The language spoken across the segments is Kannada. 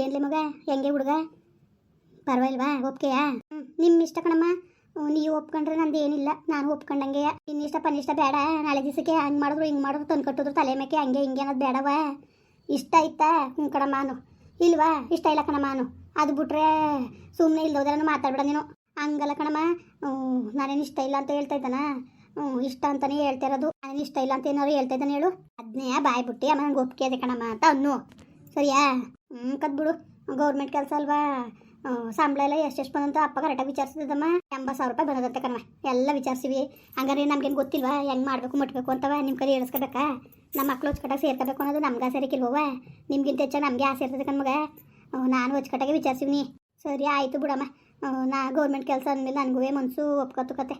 ಏನ್ಲಿ ಮಗ? ಹೆಂಗೆ ಹುಡುಗ? ಪರವಾಗಿಲ್ವಾ? ಒಪ್ಕೆಯಾ ನಿಮ್ಮ ಇಷ್ಟ ಕಣಮ್ಮ. ನೀವು ಒಪ್ಕೊಂಡ್ರೆ ನಂದು ಏನಿಲ್ಲ. ನಾನು ಒಪ್ಕೊಂಡಂಗೆ ಇನ್ನಿಷ್ಟ ಪನ್ನಿಷ್ಟ ಬೇಡ. ನಾಳೆ ದಿವಸಕ್ಕೆ ಹಂಗೆ ಮಾಡಿದ್ರು ಹಿಂಗೆ ಮಾಡಿದ್ರು ತಂದು ಕಟ್ಟಿದ್ರು ತಲೆ ಮೇಕೆ. ಹಂಗೆ ಹಿಂಗೆ ಅನ್ನೋದು ಬೇಡವ. ಇಷ್ಟ ಆಯ್ತಾ? ಹ್ಞೂ ಕಣಮ್ಮನು ಇಲ್ವಾ? ಇಷ್ಟ ಇಲ್ಲ ಕಣಮ್ಮನು ಅದು ಬಿಟ್ರೆ ಸುಮ್ಮನೆ ಇಲ್ದೋದ್ರೆ ಮಾತಾಡ್ಬೇಡ ನೀನು. ಹಂಗಲ್ಲ ಕಣಮ್ಮ. ನಾನೇನು ಇಷ್ಟ ಇಲ್ಲ ಅಂತ ಹೇಳ್ತಾ ಇದ್ದಾನ? ಹ್ಞೂ ಇಷ್ಟ ಅಂತಲೇ ಹೇಳ್ತಾ ಇರೋದು. ನಾನೇನು ಇಷ್ಟ ಇಲ್ಲ ಅಂತ ಏನಾದ್ರು ಹೇಳ್ತಾ ಇದ್ದಾನೆ ಹೇಳು. ಅದನ್ನೇ ಬಾಯ್ ಬಿಟ್ಟು? ಅಮ್ಮ ನಂಗೆ ಒಪ್ಪಿಗೆ ಅದೇ ಕಣಮ್ಮ ಅಂತ ಅನ್ನು. ಸರಿಯಾ? ಹ್ಞೂ ಕದ್ಬಿಡು ಗೌರ್ಮೆಂಟ್ ಕೆಲಸ ಅಲ್ವಾ? ಸಂಬಳ ಎಲ್ಲ ಎಷ್ಟೆಷ್ಟು ಬಂದಂತ ಅಪ್ಪ ಕರೆಕ್ಟಾಗಿ ವಿಚಾರಿಸಿದಮ್ಮ ಎಂಬತ್ತು ಸಾವಿರ ರೂಪಾಯಿ ಬಂದದಂತೆ ಕಣವ ಎಲ್ಲ ವಿಚಾರಿಸಿವಿ. ಹಂಗಾರೆ ನಮ್ಗೇನು ಗೊತ್ತಿಲ್ವಾ? ಹೆಂಗೆ ಮಾಡಬೇಕು, ಮುಟ್ಬೇಕು ಅಂತವ? ನಿಮ್ಮ ಕಡೆ ಹೇಳಿಸ್ಕೋಬೇಕಾ ನಮ್ಮ ಮಕ್ಳು ಹೊಚ್ಕಟ್ಟಾಗಿ ಸೇರ್ಕೋಬೇಕು ಅನ್ನೋದು ನಮ್ಗೆ ಆಸೆ ಇರಕ್ಕಿಲ್ವವ ನಿಮ್ಗಿಂತ ಹೆಚ್ಚ ನಮಗೆ ಆಸೆ ಇರ್ತದೆ ಕಣ್ಮಗ. ಮಗ ನಾನು ಹೊಚ್ಕಟ್ಟಾಗಿ ವಿಚಾರಿಸಿವ್ನಿ. ಸರಿ, ಆಯಿತು ಬಿಡಮ್ಮ. ನಾ ಗೌರ್ಮೆಂಟ್ ಕೆಲಸ ಅಂದಮೇಲೆ ನನಗೂ ಮನಸ್ಸು ಒಪ್ಕೊತು ಕತೆ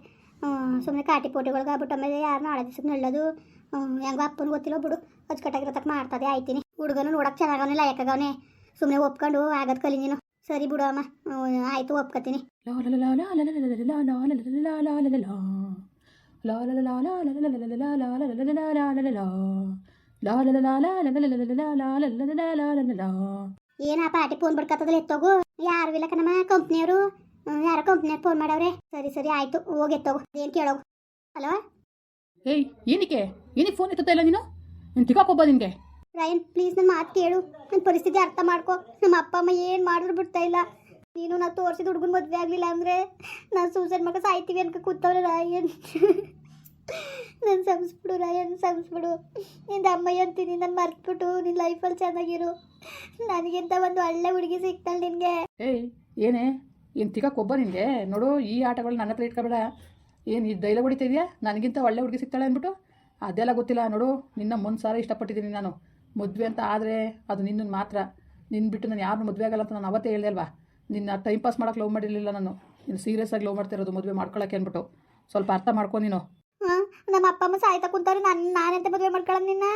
ಸುಮ್ಮನೆ ಕಾಟಿ ಪೋಟಿಗಳ್ಗೆ ಆಗ್ಬಿಟ್ಟು ಆಮೇಲೆ ಯಾರು ನಾಳೆ ದಿವಸಕ್ಕೆ ನಳ್ಳೋದು ಹೆಂಗೋ ಅಪ್ಪನ ಗೊತ್ತಿಲ್ಲ ಬಿಡು ಹೊಚ್ಕಟ್ಟಾಗಿರತಕ್ಕ ಮಾಡ್ತದೆ ಆಯ್ತೀನಿ ಹುಡುಗನು ನೋಡಕ್ಕೆ ಚೆನ್ನಾಗವನೇ ಯಾಕಾಗವನೆ ಸುಮ್ಮನೆ ಒಪ್ಕೊಂಡು ಆಗದ್ ಕಲಿ ನೀನು ಸರಿ ಬಿಡು ಅಮ್ಮ ಆಯಿತು ಆಯ್ತು ಒಪ್ಕೋತೀನಿ ಏನ ಪಾಟಿ ಫೋನ್ ಬಿಡ್ಕತ್ತದಲ್ಲ ಎತ್ತೋಗು ಯಾರು ಇಲ್ಲ ಕಣಮ್ಮ ಕಂಪ್ನಿಯವರು ಯಾರೋ ಕಂಪ್ನಿಯವ್ರು ಫೋನ್ ಮಾಡವ್ರೆ. ಸರಿ ಸರಿ ಆಯ್ತು. ಹೋಗಿ ತಗೋ ಏನು ಕೇಳೋ ಹಲೋ ಏಯ್ ಏನಕ್ಕೆ? ಏನಕ್ಕೆ ಫೋನ್ ಎತ್ತುತ್ತಾ ಇಲ್ಲ ನೀನು? ನೀನು ತಿಕ್ಕಾಕೋಬ ನಿನಗೆ. ರಾಯನ್ ಪ್ಲೀಸ್ ನನ್ನ ಮಾತು ಕೇಳು. ನನ್ನ ಪರಿಸ್ಥಿತಿ ಅರ್ಥ ಮಾಡ್ಕೊ. ನಮ್ಮ ಅಪ್ಪ ಅಮ್ಮ ಏನು ಮಾಡಿದ್ರು ಬಿಡ್ತಾ ಇಲ್ಲ. ನೀನು ನಾ ತೋರಿಸಿದ ಹುಡುಗನ ಮದುವೆ ಆಗಲಿಲ್ಲ ಅಂದರೆ ನಾನು ಸೂಸೈಡ್ ಮಗ ಸಾಯ್ತೀವಿ ಅನ್ಕ ಕೂತವ್ರೆ ರಾಯನ್. ನನ್ನ ಸಂಸ್ಬಿಡು ರಾಯನ್ ಸಂಸ್ಬಿಡು ನಿಂದ ಅಮ್ಮಯ್ಯ ಅಂತೀನಿ ನಾನು ಮರ್ತ್ಬಿಟ್ಟು ನಿನ್ನ ಲೈಫಲ್ಲಿ ಚೆನ್ನಾಗಿರು. ನನಗಿಂತ ಒಂದು ಒಳ್ಳೆ ಹುಡುಗಿ ಸಿಗ್ತಾಳೆ ನಿನಗೆ. ಏಯ್ ಏನೇ? ಏನು ತಿಕ್ಕೊಬ್ಬ ನಿನಗೆ ನೋಡು, ಈ ಆಟಗಳು ನನ್ನ ಹತ್ರ ಇಟ್ಕೊಬೇಡ. ಏನು ಈ ದೈಲ ಹೊಡಿತಾ ಇದೆಯಾ? ನನಗಿಂತ ಒಳ್ಳೆ ಹುಡುಗಿ ಸಿಗ್ತಾಳೆ ಅಂದ್ಬಿಟ್ಟು? ಅದೆಲ್ಲ ಗೊತ್ತಿಲ್ಲ. ನೋಡು, ನಿನ್ನ ಮುಂದೆ ಸಾರ ಇಷ್ಟಪಟ್ಟಿದ್ದೀನಿ ನಾನು. ಮದುವೆ ಅಂತ ಆದರೆ ಅದು ನಿನ್ನನ್ನು ಮಾತ್ರ. ನಿನ್ನ ಬಿಟ್ಟು ನಾನು ಯಾರನ್ನೂ ಮದುವೆ ಆಗಲ್ಲ ಅಂತ ನಾನು ಅವತ್ತೇ ಹೇಳಿದೆ ಅಲ್ವಾ? ನಿನ್ನ ಟೈಮ್ ಪಾಸ್ ಮಾಡೋಕೆ ಲವ್ ಮಾಡಿರಲಿಲ್ಲ ನಾನು. ನೀನು ಸೀರಿಯಸ್ ಆಗಿ ಲವ್ ಮಾಡ್ತಿರೋದು ಮದುವೆ ಮಾಡ್ಕೊಳಕ್ಕೆ ಅಂದ್ಬಿಟ್ಟು. ಸ್ವಲ್ಪ ಅರ್ಥ ಮಾಡ್ಕೊ ನೀನು. ನಮ್ಮ ಅಪ್ಪ ಅಮ್ಮ ಸಾಯ್ತಾ ಕುಂತಾರೆ ನಾನು ನಾನೆಂತ ಮದುವೆ ಮಾಡ್ಕೊಳ್ಳೋದು ನಿನ್ನ?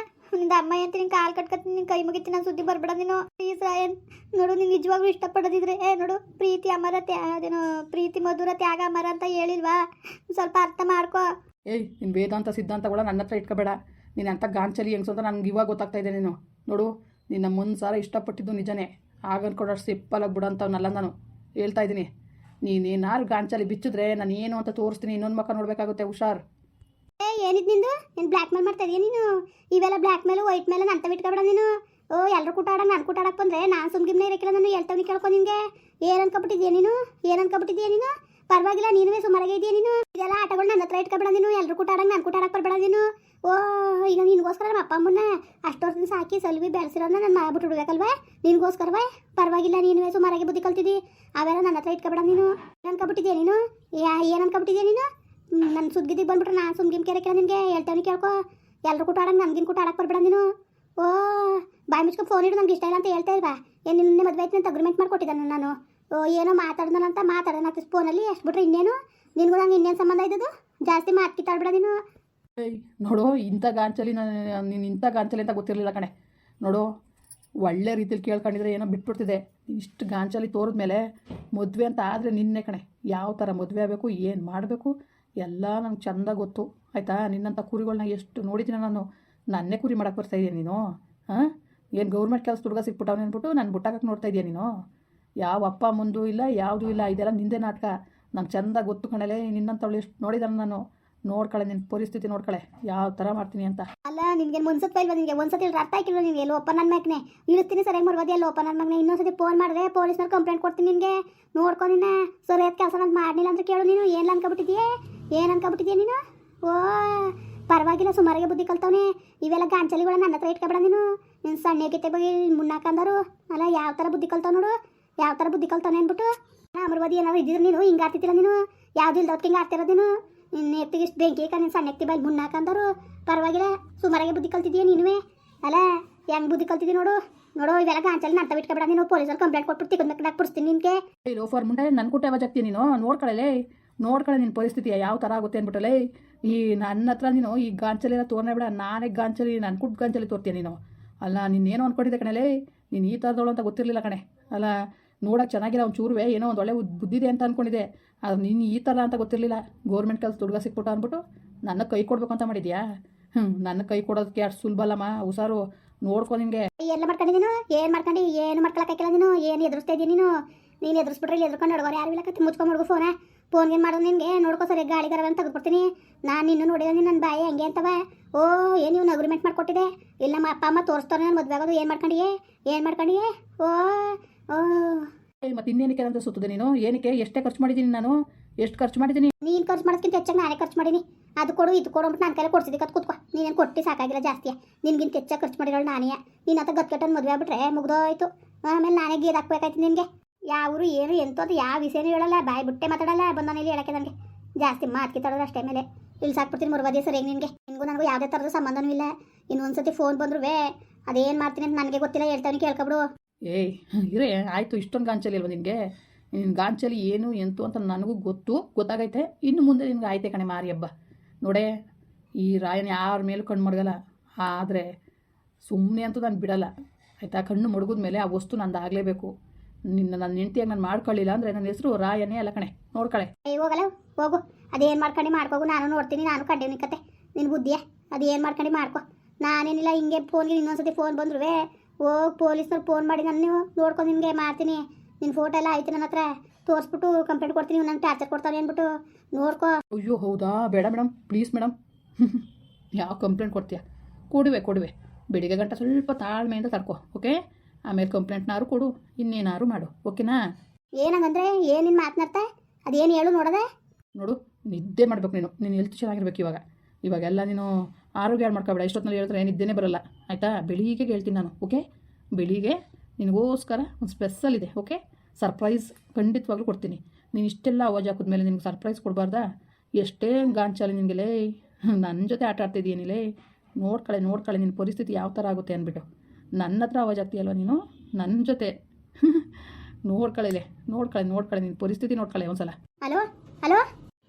ನಿಂದ ಅಮ್ಮ ಅಂತ ನಿನ್ ಕಾಲ್ ಕಟ್ಕತ್ತೀನಿ ನಿನ್ ಕೈ ಮುಗಿತಿ, ನಾನು ಸುದ್ದಿ ಬರ್ಬೇಡ ನೀನು. ಪ್ಲೀಸ್ ರಾಯನ್ ನೋಡು, ನೀನು ನಿಜವಾಗ್ಲೂ ಇಷ್ಟಪಡೋದಿದ್ರೆ, ಏ, ನೋಡು, ಪ್ರೀತಿ ಅಮರ ಅದೇನು, ಪ್ರೀತಿ ಮಧುರ ತ್ಯಾಗ ಅಮರ ಅಂತ ಹೇಳಿಲ್ವಾ? ಸ್ವಲ್ಪ ಅರ್ಥ ಮಾಡ್ಕೋ. ಏಯ್, ನಿನ್ ವೇದಾಂತ ಸಿದ್ಧಾಂತಗಳ ನನ್ನ ಹತ್ರ ಇಟ್ಕೋಬೇಡ. ನೀನು ಅಂತ ಗಾಂಚಲಿ ಹೆಂಗ್ಸು ಅಂತ ನನಗೆ ಇವಾಗ ಗೊತ್ತಾಗ್ತಾ ಇದೆ ನೀನು. ನೋಡು, ನಿನ್ನ ಮುಂದೆ ಸಾರ ಇಷ್ಟಪಟ್ಟಿದ್ದು ನಿಜನೇ. ಆಗ ಅನ್ಕೊಂಡ್ರೆ ಸಿಪ್ಪಲಾಗಿ ಬಿಡಂತವ್ನಲ್ಲ ನಾನು. ಹೇಳ್ತಾ ಇದ್ದೀನಿ. ನೀನೇನಾರು ಗಾಂಚಲಿ ಬಿಚ್ಚಿದ್ರೆ ನಾನು ಏನು ಅಂತ ತೋರಿಸ್ತೀನಿ, ಇನ್ನೊಂದು ಮಕ್ಕ ನೋಡಬೇಕಾಗುತ್ತೆ, ಹುಷಾರ್. ಏ, ಏನಿದ್ ನಿಂದು? ನೀನು ಬ್ಲ್ಯಾಕ್ ಮೇಲ್ ಮಾಡ್ತಾ ನೀನು? ಇವೆಲ್ಲ ಬ್ಲ್ಯಾಕ್ ಮೇಲೆ ವೈಟ್ ಮೇಲೆ ನಂತ ಬಿಟ್ಕೊಬೇಡ ನೀನು. ಓ ಎಲ್ಲರೂ ಕೂಟಾಡ ನಾನು ಕೂಟಾಡಕ್ಕೆ ಬಂದ್ರೆ ನಾನು ಸುಮ್ಗಿಮ್ನೆ ಇರಕ್ಕಿಲ್ಲ ನಾನು ಹೇಳ್ತವ್ನಿ ಕೇಳ್ಕೊ ನಿನ್ಗೆ ಏನು ಅನ್ಕೊಬಿಟ್ಟಿದ್ಯಾ ನೀನು? ಏನು ಅನ್ಕೊಬಿಟ್ಟಿದ್ಯಾ ನೀನು? ಪರವಾಗಿಲ್ಲ, ನೀನುವೇ ಸುಮಾರಾಗೆ ಇದೆಯಾ ನೀನು. ಇದೆಲ್ಲ ಆಟಗಳು ನನ್ನ ಹತ್ರ ಇಟ್ಕೊಬೇಡ ನೀನು. ಎಲ್ಲರೂ ಕೂಟಾಡಂಗೆ ನಾನು ಕೂಟಾಡಕ್ಕೆ ಬರಬೇಡ ನೀನು. ಓ, ಈಗ ನಿನಗೋಸ್ಕರ ನಮ್ಮ ಅಪ್ಪ ಅಮ್ಮನ್ನ ಅಷ್ಟು ವರ್ಷದಿಂದ ಸಾಕಿ ಸಲ್ವಿ ಬೆಳೆಸಿರೋದನ್ನ ನಾನು ಮಾಡ್ಬಿಟ್ಟು ಹುಡ್ಬೇಕಲ್ವಾ ನಿನಗೋಸ್ಕರವೇ? ಪರವಾಗಿಲ್ಲ, ನೀನುವೇ ಸುಮಾರಾಗಿ ಬುದ್ಧಿ ಕಲ್ತಿದ್ದಿ ಅವೆಲ್ಲ ನನ್ನ ಹತ್ರ ಇಟ್ಕೊಬೇಡ ನೀನು. ಏನು ಅನ್ಕೊಬಿಟ್ಟಿದ್ಯಾ ನೀನು? ಏನು ಅನ್ಕೊಬಿಟ್ಟಿದ್ಯಾ ನೀನು? ನನ್ನ ಸುದ್ದಿಗೆ ಬಂದ್ಬಿಟ್ರೆ ನಾನು ಸುಮ್ಗಿಮ್ ಕೇಳ ನಿನಗೆ ಹೇಳ್ತೇವೆ ಕೇಳ್ಕೊ. ಎಲ್ಲರೂ ಕೂಟ ಆಡಂಗೆ ನನ್ಗಿನ ಕೂಟ ಆಡಕ್ಕೆ ಬರ್ಬೇಡ ನೀನು. ಓ, ಬಾಯ್ ಮುಚ್ಕೊಂಡು ಫೋನ್ ಇಡು ನನಗೆ ಇಷ್ಟ ಇಲ್ಲ ಅಂತ ಹೇಳ್ತಾ ಇಲ್ವಾ ಏನು ನಿನ್ನೆ ಮದುವೆ ಆಯ್ತು ಅಂತ ಅಗ್ರಿಮೆಂಟ್ ಮಾಡ್ಕೊಟ್ಟಿದ್ದಾನೆ ನಾನು. ಓ, ಏನೋ ಮಾತಾಡ್ದನಂತ ಮಾತಾಡೋಣ ಫೋನಲ್ಲಿ ಅಷ್ಟು ಬಿಟ್ರೆ ಇನ್ನೇನು? ನಿನ್ಗೂ ನಂಗೆ ಇನ್ನೇನು ಸಂಬಂಧ ಇದ್ದದು ಜಾಸ್ತಿ ಮಾತು ಕಿತ್ತಾಡ್ಬೇಡ ನೀನು. ಏಯ್, ನೋಡು, ಇಂಥ ಗಾಂಚಲಿ ನಾನು ನೀನು ಇಂಥ ಗಾಂಚಲಿ ಅಂತ ಗೊತ್ತಿರಲಿಲ್ಲ ಕಣೆ. ನೋಡು, ಒಳ್ಳೆ ರೀತಿಲಿ ಕೇಳ್ಕೊಂಡಿದ್ರೆ ಏನೋ ಬಿಟ್ಬಿಡ್ತಿದೆ. ಇಷ್ಟು ಗಾಂಚಲಿ ತೋರಿದ್ಮೇಲೆ ಮದುವೆ ಅಂತ ಆದರೆ ನಿನ್ನೆ ಕಣೆ. ಯಾವ ಥರ ಮದುವೆ ಆಗಬೇಕು, ಏನು ಮಾಡಬೇಕು ಎಲ್ಲ ನಂಗೆ ಚಂದ ಗೊತ್ತು. ಆಯಿತಾ? ನಿನ್ನಂಥ ಕುರಿಗಳನ್ನ ಎಷ್ಟು ನೋಡಿದ್ದೀನಿ ನಾನು. ನನ್ನೇ ಕುರಿ ಮಾಡಕ್ಕೆ ಬರ್ತಾ ಇದೆಯಾ ನೀನು? ಹಾಂ? ಏನು ಗೌರ್ಮೆಂಟ್ ಕೆಲಸ ಹುಡುಗ ಸಿಕ್ಬಿಟ್ಟವನೆ ಅಂದ್ಬಿಟ್ಟು ನಾನು ಬುಟ್ಟಾಕಕ್ಕೆ ನೋಡ್ತಾ ಇದೆಯಾ ನೀನು? ಯಾವ ಅಪ್ಪ ಮುಂದೂ ಇಲ್ಲ, ಯಾವುದೂ ಇಲ್ಲ, ಇದೆಲ್ಲ ನಿಂದೆ ನಾಟಕ. ನಂಗೆ ಚಂದ ಗೊತ್ತು ಕಣಲೆ ನಿನ್ನಂಥವಳು ಎಷ್ಟು ನೋಡಿದಾನೆ ನಾನು. ನೋಡ್ಕಳೆ, ನಿನ್ ಪರಿಸ್ಥಿತಿ ನೋಡ್ಕಳೆ. ಯಾವ ಥರ ಮಾಡ್ತೀನಿ ಅಂತ. ಅಲ್ಲ ನಿನ್ಗೆ ಮುನ್ಸತ್ತ ಇಲ್ವಾ? ನಿನಗೆ ಒಂದ್ಸತಿ ಅರ್ಥ ನೀವು ನಿನಗೆ? ಲೋಪ ನನ್ನ ಮಗನೇ. ಸರಿಯಾಗಿ ಮರದಿಯಲ್ಲ ಓಪನ್ ನನ್ನ ಮಗನೇ, ಇನ್ನೊಂದ್ಸತಿ ಫೋನ್ ಮಾಡಿದ್ರೆ ಪೊಲೀಸ್ನವ್ರು ಕಂಪ್ಲೇಂಟ್ ಕೊಡ್ತೀನಿ ನಿನಗೆ. ನೋಡ್ಕೊ ಸರಿ ಸರಿಯಾದ ಕೆಲಸ ನಾನು ಮಾಡಲಿಲ್ಲ ಅಂತ ಕೇಳು ನೀನು. ಏನು ಅನ್ಕೊಬಿಟ್ಟಿದ್ಯೆ? ಏನು ಅನ್ಕೊಬಿಟ್ಟಿದ್ಯಾ ನೀನು? ಓ, ಪರವಾಗಿಲ್ಲ, ಸುಮಾರಿಗೆ ಬುದ್ಧಿ ಕಲ್ತವನೆ. ಇವೆಲ್ಲ ಗಾಂಚಲಿಗಳ ನನ್ನ ಹತ್ರ ಇಟ್ಕೊಬೇಡ ನೀನು. ನೀನು ಸಣ್ಣಗಿತ್ತೆ ಬಗ್ಗೆ ಮುನ್ನಾಕಂದರು ಅಲ್ಲ, ಯಾವ ಥರ ಬುದ್ಧಿ ಕಲ್ತಾವ ನೋಡು. ಯಾವ ಥರ ಬುದ್ಧಿ ಕಲ್ತಾನೆ ಅಂದ್ಬಿಟ್ಟು. ಅಮರ್ವಾದಿ ಏನಾದ್ರು ಇದ್ದಿದ್ರು ನೀನು ಹಿಂಗೆ ಆಡ್ತಿದ್ದಿಲ್ಲ ನೀನು. ಯಾವ್ದು ಇಲ್ದವ್ರು ಹಿಂಗೆ ಆಡ್ತಿರೋದು ನೀನು. ನಿನ್ನ ಎತ್ತಿಗೆ ಇಷ್ಟು ಬೆಂಕಿ ನೀನು ಸಣ್ಣ ಎತ್ತಿ ಬಾಯಿ ಮುನ್ನಾಕಂದರು ಪರವಾಗಿಲ್ಲ, ಸುಮಾರಾಗೆ ಬುದ್ಧಿ ಕಲ್ತಿದ್ದೀಯ ನೀನುವೆ? ಅಲ್ಲ ಹೆಂಗ್ ಬುದ್ಧಿ ಕಲ್ತಿದ್ದಿ ನೋಡು? ನೋಡು, ಇವೆಲ್ಲ ಗಾಂಚಲಿ ನಂತ ಬಿಟ್ಕೊಬೇಡ, ನೀನು ಪೊಲೀಸರು ಕಂಪ್ಲೇಂಟ್ ಕೊಟ್ಬಿಟ್ಟು ತಿಕ್ಕಂದಕ್ಕೆ ಬಿಡಿಸ್ತೀನಿ ನಿಂಗೆ ಏ ಫಾರ್ ಮುಂಡೆ ನನ್ನ ಕುಟ್ಟೆ ಯಾವಾಗ ನೀನು? ನೋಡ್ಕೊಳ್ಳಲೇ ನೋಡ್ಕೊಳ್ಳೆ ನಿನ್ನ ಪರಿಸ್ಥಿತಿ, ಯಾವ ಥರ ಆಗುತ್ತೆ ಅಂದ್ಬಿಟ್ಟಲೆ ಈ ನನ್ನ ಹತ್ರ ನೀನು ಈ ಗಾಂಚಲಿ ತೋರ್ನೇ ಬೇಡ, ನಾನೇ ಗಾಂಚಲಿ ನನ್ನ ಕುಟ್ಟು ಗಾಂಚಲಿ ತೋರ್ತೀಯ ನೀನು. ಅಲ್ಲ ನೀನೇನು ಅಂದ್ಕೊಂಡಿದ್ದೆ ಕಣಲೇ ನೀನು ಈ ಥರದವಳು ಅಂತ ಗೊತ್ತಿರಲಿಲ್ಲ ಕಣೆ. ಅಲ್ಲ, ನೋಡೋಕೆ ಚೆನ್ನಾಗಿಲ್ಲ ಒಂದು ಚೂರುವೆ, ಏನೋ ಒಂದು ಒಳ್ಳೆ ಬುದ್ಧಿದೆ ಅಂತ ಅಂದ್ಕೊಂಡಿದ್ದೆ ಅದು ನೀನು ಈ ಥರ ಅಂತ ಗೊತ್ತಿರಲಿಲ್ಲ. ಗೌರ್ಮೆಂಟ್ ಕೆಲಸ ಹುಡುಗ ಸಿಕ್ಬಿಟ್ಟು ಅಂದ್ಬಿಟ್ಟು, ನನ್ನ ಕೈ ಕೊಡ್ಬೇಕು ಅಂತ ಮಾಡಿದ್ಯಾ? ಹ್ಞೂ ನನ್ನ ಕೈ ಕೊಡೋದಕ್ಕೆ ಅಷ್ಟು ಸುಲಭ ಅಲ್ಲಮ್ಮ. ಹುಷಾರು ನೋಡ್ಕೊ ನಿಮಗೆ ಎಲ್ಲ ಮಾಡ್ಕೊಂಡಿ ನೀನು? ಏನು ಮಾಡ್ಕೊಂಡು? ಏನು ಮಾಡ್ಕೊಳಕ್ಕಾಗಿಲ್ಲ ನೀನು? ಏನು ಎದುರಿಸ್ತಾ ಇದ್ದೀನಿ ನೀನು? ನೀನು ಎದುರಿಸ್ಬಿಟ್ರೆ ಎದುರ್ಕೊಂಡು ನಡ್ಗೋರು ಯಾರು ಇಲ್ಲ ಕತ್ತಿ ಮುಚ್ಕೊಂಡು ಮಡ್ಗು ಫೋನ ಫೋನ್ ಏನು ಮಾಡೋದು ನಿನಗೆ? ನೋಡ್ಕೋ ಸರಿ, ಗಾಳಿ ಅಂತ ತೆಗೆದ್ಬಿಡ್ತೀನಿ. ನಾನು ನಿನ್ನ ನೋಡಿದ ನನ್ನ ಬಾಯಿ ಹಂಗೆ ಅಂತವ. ಓ, ಏನು ನೀವು ಅಗ್ರಿಮೆಂಟ್ ಮಾಡ್ಕೊಟ್ಟಿದೆ? ಇಲ್ಲಮ್ಮ, ಅಪ್ಪ, ಅಮ್ಮ ತೋರಿಸ್ತಾರೆ ನಾನು ಮದುವೆ ಆಗೋದು. ಏನು ಮಾಡ್ಕೊಂಡಿಯೇ? ಏನು ಮಾಡ್ಕೊಂಡಿಯೇ? ಓ ಓ. ಮತ್ತೆ ಇನ್ನೇನಕ್ಕೆ ಅಂತ ಸುತ್ತದೆ ನೀನು? ಏನಕ್ಕೆ? ಎಷ್ಟೇ ಖರ್ಚು ಮಾಡಿದೀನಿ ನಾನು. ಎಷ್ಟು ಖರ್ಚು ಮಾಡಿದ್ದೀನಿ ನೀನು ಖರ್ಚು ಮಾಡೋದಕ್ಕಿಂತ ಹೆಚ್ಚಾಗಿ ನಾನೇ ಖರ್ಚು ಮಾಡೀನಿ. ಅದು ಕೊಡು, ಇದು ಕೊಡು ಅಂತ ನಾನು ಕೈಲಿ ಕೊಡ್ಸಿದ್ದಕ್ಕೆ ಅದು ಕೂತ್ಕೊ. ನೀನೇನು ಕೊಟ್ಟು ಸಾಕಾಗಿಲ್ಲ ಜಾಸ್ತಿ. ನಿನ್ಗಿಂತ ಹೆಚ್ಚಾಗಿ ಖರ್ಚು ಮಾಡಿರೋಳು ನಾನೇ. ನೀನು ಅಂತ ಗತ್ಕಟ್ಟನ್ನು ಮದುವೆ ಆಗ್ಬಿಟ್ರೆ ಮುಗ್ದೋಯ್ತು. ಆಮೇಲೆ ನಾನೇ ಗೀರ್ ಹಾಕ್ಬೇಕಾಯ್ತು ನಿನಗೆ. ಯಾವರು ಏನು ಎಂತದ್ದು ಯಾವ ವಿಷಯನೂ ಹೇಳಲ್ಲ. ಬಾಯಿ ಬಿಟ್ಟೆ ಮಾತಾಡಲ್ಲ. ಬಂದನೇಲಿ ಹೇಳಕ್ಕೆ ನನಗೆ ಜಾಸ್ತಿ ಮಾತು ತಡೋದು ಅಷ್ಟೇ ಮೇಲೆ. ಇಲ್ಲಿ ಸಾಕ್ಬಿಡ್ತೀನಿ ಮುರುವಾದಿ ಸರಿ ನಿನಗೆ. ನಿನಗೂ ನನಗೂ ಯಾವುದೇ ಥರದ ಸಂಬಂಧನೂ ಇಲ್ಲ. ಇನ್ನೊಂದ್ಸತಿ ಫೋನ್ ಬಂದ್ರು ಅದೇನು ಮಾಡ್ತೀನಿ ಅಂತ ನನಗೆ ಗೊತ್ತಿಲ್ಲ. ಹೇಳ್ತಾನೆ ಕೇಳ್ಕೊಬಿಡು. ಏಯ್, ಇರೇ, ಆಯಿತು, ಇಷ್ಟೊಂದು ಗಾಂಚಲಿ ಅಲ್ವ ನಿನಗೆ? ನಿನ್ನ ಗಾಂಚಲಿ ಏನು, ಎಂತು ಅಂತ ನನಗೂ ಗೊತ್ತು, ಗೊತ್ತಾಗೈತೆ. ಇನ್ನು ಮುಂದೆ ನಿನಗೆ ಆಯ್ತೆ ಕಣೆ ಮಾರಿ ಹಬ್ಬ. ನೋಡೇ, ಈ ರಾಯನ ಯಾರ ಮೇಲೂ ಕಣ್ಣು ಮಡಗಲ್ಲ. ಆದರೆ ಸುಮ್ಮನೆ ಅಂತೂ ನಾನು ಬಿಡಲ್ಲ. ಆಯಿತಾ, ಕಣ್ಣು ಮಡಗಿದ ಮೇಲೆ ಆ ವಸ್ತು ನಂದು ಆಗಲೇಬೇಕು. ನಿನ್ನ ನನ್ನ ಹೆಂಡ್ತಿಯಾಗಿ ನಾನು ಮಾಡ್ಕೊಳ್ಳಿಲ್ಲ ಅಂದರೆ ನನ್ನ ಹೆಸರು ರಾಯನೇ ಅಲ್ಲ ಕಣೆ. ನೋಡ್ಕಳೆ. ಹೋಗಲ್ಲ ಹೋಗು. ಅದೇನು ಮಾಡ್ಕೊಂಡು ಮಾಡ್ಕೋಗು? ನಾನು ನೋಡ್ತೀನಿ, ನಾನು ಕಂಡೇನಿ ಕತೆ. ನಿನ್ನ ಬುದ್ಧಿಯ? ಅದೇನು ಮಾಡ್ಕೊಂಡು ಮಾಡ್ಕೊ. ನಾನೇನಿಲ್ಲ, ಹಿಂಗೆ ಫೋನ್ಗೆ ಇನ್ನೊಂದ್ಸತಿ ಫೋನ್ ಬಂದ್ರು ಹೋಗಿ ಪೊಲೀಸ್ನವ್ರು ಫೋನ್ ಮಾಡಿ ನಾನು ನೀವು ನೋಡ್ಕೊಂಡು ನಿಮಗೆ ಮಾಡ್ತೀನಿ. ನಿನ್ನ ಫೋಟೋ ಎಲ್ಲ ಐತೆ ನನ್ನ ಹತ್ರ ತೋರಿಸ್ಬಿಟ್ಟು ಕಂಪ್ಲೇಂಟ್ ಕೊಡ್ತೀನಿ ನಂಗೆ ಟಾರ್ಚರ್ ಕೊಡ್ತಾರೆ ಅಂದ್ಬಿಟ್ಟು. ನೋಡ್ಕೋ. ಅಯ್ಯೋ ಹೌದಾ? ಬೇಡ ಮೇಡಮ್ ಪ್ಲೀಸ್ ಮೇಡಮ್ ಯಾವ ಕಂಪ್ಲೇಂಟ್ ಕೊಡ್ತೀಯ? ಕೊಡುವೆ ಕೊಡುವೆ. ಬೆಳಿಗ್ಗೆ ಗಂಟ ಸ್ವಲ್ಪ ತಾಳ್ಮೆಯಿಂದ ತಡ್ಕೊ ಓಕೆ ಆಮೇಲೆ ಕಂಪ್ಲೇಂಟ್ನಾರು ಕೊಡು ಇನ್ನೇನಾರು ಮಾಡು ಓಕೆನಾ ಏನಂಗಂದ್ರೆ ಏನಿನ್ ಮಾತನಾಡ್ತಾ ಅದೇನು ಹೇಳು ನೋಡದೆ? ನೋಡು ನಿದ್ದೆ ಮಾಡ್ಬೇಕು ನೀನು. ನೀನು ಹೆಲ್ತ್ ಚೆನ್ನಾಗಿರ್ಬೇಕು ಇವಾಗ. ಇವಾಗೆಲ್ಲ ನೀನು ಆರೋಗ್ಯ ಹಾಳು ಮಾಡ್ಕೊಬೇಡ ಇಷ್ಟೊತ್ತಿನಲ್ಲಿ ಹೇಳ್ತಾರೆ ಏನಿದ್ದೇನೆ ಬರಲ್ಲ. ಆಯಿತಾ? ಬೆಳಿಗ್ಗೆ ಹೇಳ್ತೀನಿ ನಾನು ಓಕೆ ಬೆಳಿಗ್ಗೆ ನಿನಗೋಸ್ಕರ ಒಂದು ಸ್ಪೆಷಲ್ ಇದೆ ಓಕೆ ಸರ್ಪ್ರೈಸ್ ಖಂಡಿತವಾಗ್ಲೂ ಕೊಡ್ತೀನಿ. ನೀನು ಇಷ್ಟೆಲ್ಲ ಅವಾಜ್ ಹಾಕಿದ್ಮೇಲೆ ನಿನಗೆ ಸರ್ಪ್ರೈಸ್ ಕೊಡಬಾರ್ದಾ? ಎಷ್ಟೇ ಗಾಂಚಾಲಿ ನಿನಗೆಲೇ ನನ್ನ ಜೊತೆ ಆಟ ಆಡ್ತಿದ್ದೀನಿಲೇ ನೋಡ್ಕಳೆ ನೋಡ್ಕಳೆ ನಿನ್ನ ಪರಿಸ್ಥಿತಿ ಯಾವ ಥರ ಆಗುತ್ತೆ ಅಂದ್ಬಿಟ್ಟು. ನನ್ನ ಹತ್ರ ಅವಾಜ್ ಆಗ್ತೀಯಲ್ವ ನೀನು? ನನ್ನ ಜೊತೆ. ನೋಡ್ಕಳೆಲೆ ನೋಡ್ಕೊಳ್ಳೆ ನೋಡ್ಕೊಳ್ಳೆ ನಿನ್ನ ಪರಿಸ್ಥಿತಿ ನೋಡ್ಕೊಳ್ಳೆ ಒಂದ್ಸಲ. Hello hello